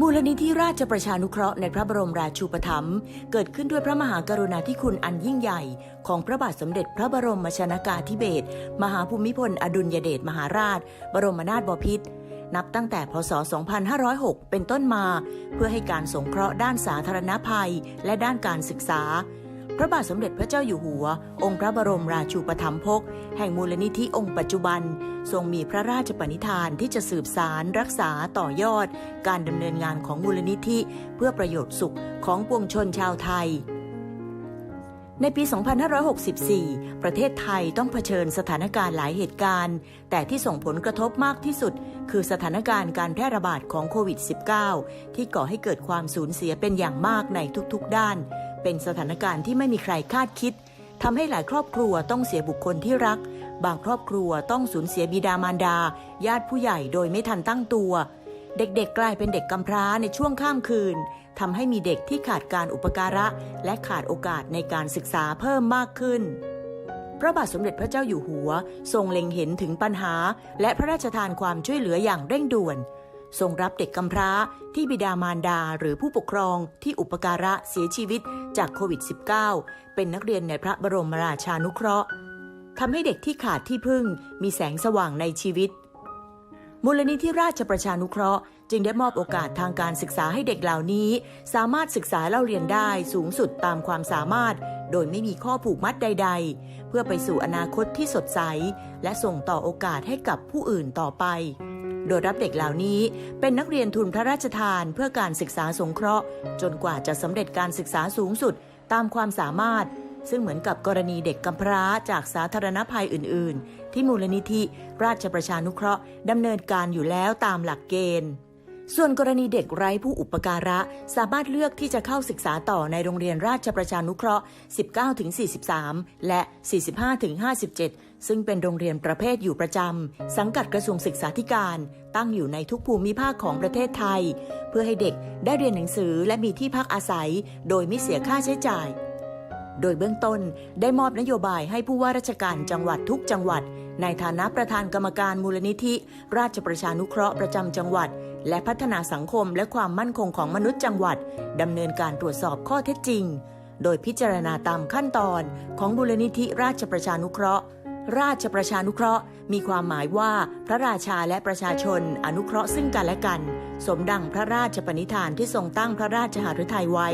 มูลนิธิราชประชานุเคราะห์ในพระบรมราชูปถัมภ์เกิดขึ้นด้วยพระมหากรุณาธิคุณอันยิ่งใหญ่ ของพระบาทสมเด็จพระบรมชนากาธิเบศรมหาภูมิพล อดุลยเดชมหาราช บรมนาถบพิตรนับตั้งแต่พศ 2506 เป็นต้นมา เพื่อให้การสงเคราะห์ด้านสาธารณภัย และด้านการศึกษา พระบาทสมเด็จพระเจ้าอยู่หัว องค์พระบรมราชูปถัมภกแห่งมูลนิธิองค์ปัจจุบัน ทรงมีพระราชปณิธานที่จะสืบสารรักษาต่อยอด การดำเนินงานของมูลนิธิ เพื่อประโยชน์สุขของปวงชนชาวไทยในปี 2564 ประเทศไทยต้องเผชิญสถานการณ์หลายเหตุการณ์ แต่ที่ส่งผลกระทบมากที่สุด คือสถานการณ์การแพร่ระบาดของโควิด -19 ที่ก่อให้เกิดความสูญเสียเป็นอย่างมากในทุกๆด้าน เป็นสถานการณ์ที่ไม่มีใครคาดคิดทำให้หลายครอบครัวต้องเสียบุคคลที่รัก บางครอบครัวต้องสูญเสียบิดามารดา ญาติผู้ใหญ่โดยไม่ทันตั้งตัว เด็กๆกลายเป็นเด็กกำพร้าในช่วงข้ามคืนทำให้มีเด็กที่ขาดการอุปการะ และขาดโอกาสในการศึกษาเพิ่มมากขึ้น พระบาทสมเด็จพระเจ้าอยู่หัว ทรงเล็งเห็นถึงปัญหา และพระราชทานความช่วยเหลืออย่างเร่งด่วน ทรงรับเด็กกำพร้าที่บิดามารดาหรือผู้ปกครองที่อุปการะเสียชีวิตจากโควิด -19 เป็นนักเรียนในพระบรมราชานุเคราะห์ทำให้เด็กที่ขาดที่พึ่งมีแสงสว่างในชีวิต มูลนิธิราชประชานุเคราะห์ จึงได้มอบโอกาสทางการศึกษาให้เด็กเหล่านี้ สามารถศึกษาเล่าเรียนได้สูงสุดตามความสามารถ โดยไม่มีข้อผูกมัดใด ๆ เพื่อไปสู่อนาคตที่สดใส และส่งต่อโอกาสให้กับผู้อื่นต่อไป โดยรับเด็กเหล่านี้เป็นนักเรียนทุนพระราชทานเพื่อการศึกษาสงเคราะห์ จนกว่าจะสำเร็จการศึกษาสูงสุดตามความสามารถ ซึ่งเหมือนกับกรณีเด็กกำพร้าจากสาธารณภัยอื่น ๆ ที่มูลนิธิราชประชานุเคราะห์ดำเนินการอยู่แล้วตามหลักเกณฑ์ ส่วนกรณีเด็กไร้ผู้อุปการะ สามารถเลือกที่จะเข้าศึกษาต่อในโรงเรียนราชประชานุเคราะห์ 19-43 และ 45-57 ซึ่งเป็นโรงเรียนประเภทอยู่ประจำ สังกัดกระทรวงศึกษาธิการ ตั้งอยู่ในทุกภูมิภาคของประเทศไทย เพื่อให้เด็กได้เรียนหนังสือและมีที่พักอาศัย โดยไม่เสียค่าใช้จ่าย โดยเบื้องต้นได้มอบนโยบายให้ผู้ว่าราชการจังหวัดทุกจังหวัด ในฐานะประธานกรรมการมูลนิธิ ราชประชานุเคราะห์ประจำจังหวัด และพัฒนาสังคมและความมั่นคงของมนุษย์จังหวัดดำเนินการตรวจสอบข้อเท็จจริง โดยพิจารณาตามขั้นตอนของมูลนิธิราชประชานุเคราะห์ ราชประชานุเคราะห์ มีความหมายว่าพระราชาและประชาชน อนุเคราะห์ซึ่งกันและกัน สมดังพระราชปณิธานที่ทรงตั้งพระราชหฤทัยไว้